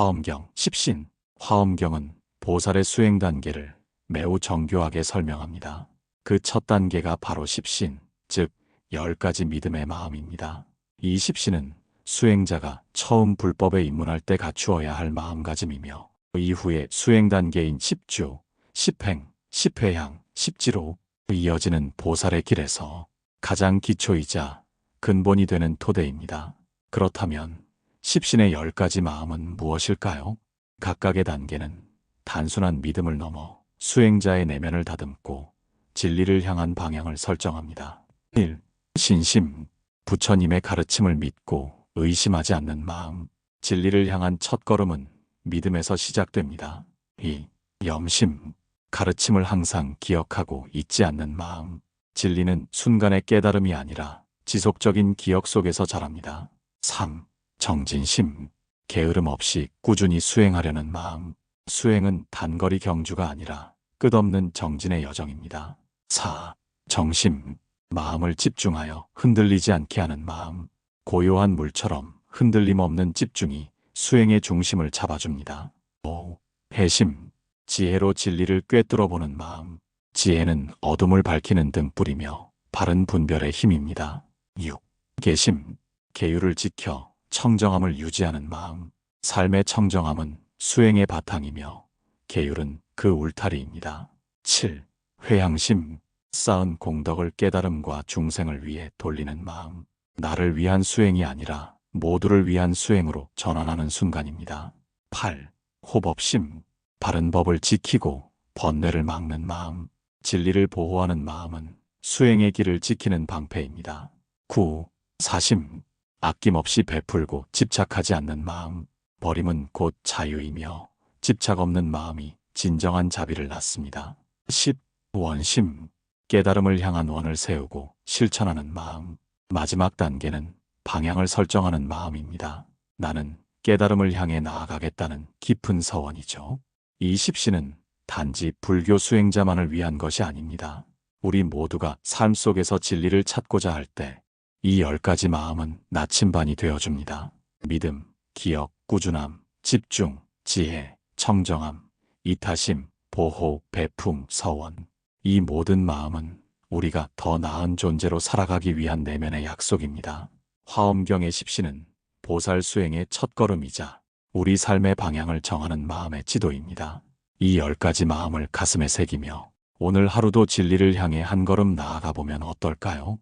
화엄경, 십신. 화엄경은 보살의 수행 단계를 매우 정교하게 설명합니다. 그 첫 단계가 바로 십신, 즉, 열 가지 믿음의 마음입니다. 이 십신은 수행자가 처음 불법에 입문할 때 갖추어야 할 마음가짐이며, 이후에 수행 단계인 십주, 십행, 십회향, 십지로 이어지는 보살의 길에서 가장 기초이자 근본이 되는 토대입니다. 그렇다면 십신의 열 가지 마음은 무엇일까요? 각각의 단계는 단순한 믿음을 넘어 수행자의 내면을 다듬고 진리를 향한 방향을 설정합니다. 1. 신심. 부처님의 가르침을 믿고 의심하지 않는 마음. 진리를 향한 첫 걸음은 믿음에서 시작됩니다. 2. 염심. 가르침을 항상 기억하고 잊지 않는 마음. 진리는 순간의 깨달음이 아니라 지속적인 기억 속에서 자랍니다. 3. 정진심. 게으름 없이 꾸준히 수행하려는 마음. 수행은 단거리 경주가 아니라 끝없는 정진의 여정입니다. 4. 정심. 마음을 집중하여 흔들리지 않게 하는 마음. 고요한 물처럼 흔들림 없는 집중이 수행의 중심을 잡아줍니다. 5. 해심. 지혜로 진리를 꿰뚫어 보는 마음. 지혜는 어둠을 밝히는 등불이며 바른 분별의 힘입니다. 6. 개심. 계율을 지켜 청정함을 유지하는 마음. 삶의 청정함은 수행의 바탕이며 계율은 그 울타리입니다. 7. 회양심. 쌓은 공덕을 깨달음과 중생을 위해 돌리는 마음. 나를 위한 수행이 아니라 모두를 위한 수행으로 전환하는 순간입니다. 8. 호법심. 바른 법을 지키고 번뇌를 막는 마음. 진리를 보호하는 마음은 수행의 길을 지키는 방패입니다. 9. 사심. 아낌없이 베풀고 집착하지 않는 마음. 버림은 곧 자유이며 집착 없는 마음이 진정한 자비를 낳습니다. 10. 원심. 깨달음을 향한 원을 세우고 실천하는 마음. 마지막 단계는 방향을 설정하는 마음입니다. 나는 깨달음을 향해 나아가겠다는 깊은 서원이죠. 이 십시는 단지 불교 수행자만을 위한 것이 아닙니다. 우리 모두가 삶 속에서 진리를 찾고자 할 때 이 열 가지 마음은 나침반이 되어줍니다. 믿음, 기억, 꾸준함, 집중, 지혜, 청정함, 이타심, 보호, 배품, 서원. 이 모든 마음은 우리가 더 나은 존재로 살아가기 위한 내면의 약속입니다. 화엄경의 십시는 보살 수행의 첫걸음이자 우리 삶의 방향을 정하는 마음의 지도입니다. 이 열 가지 마음을 가슴에 새기며 오늘 하루도 진리를 향해 한 걸음 나아가 보면 어떨까요?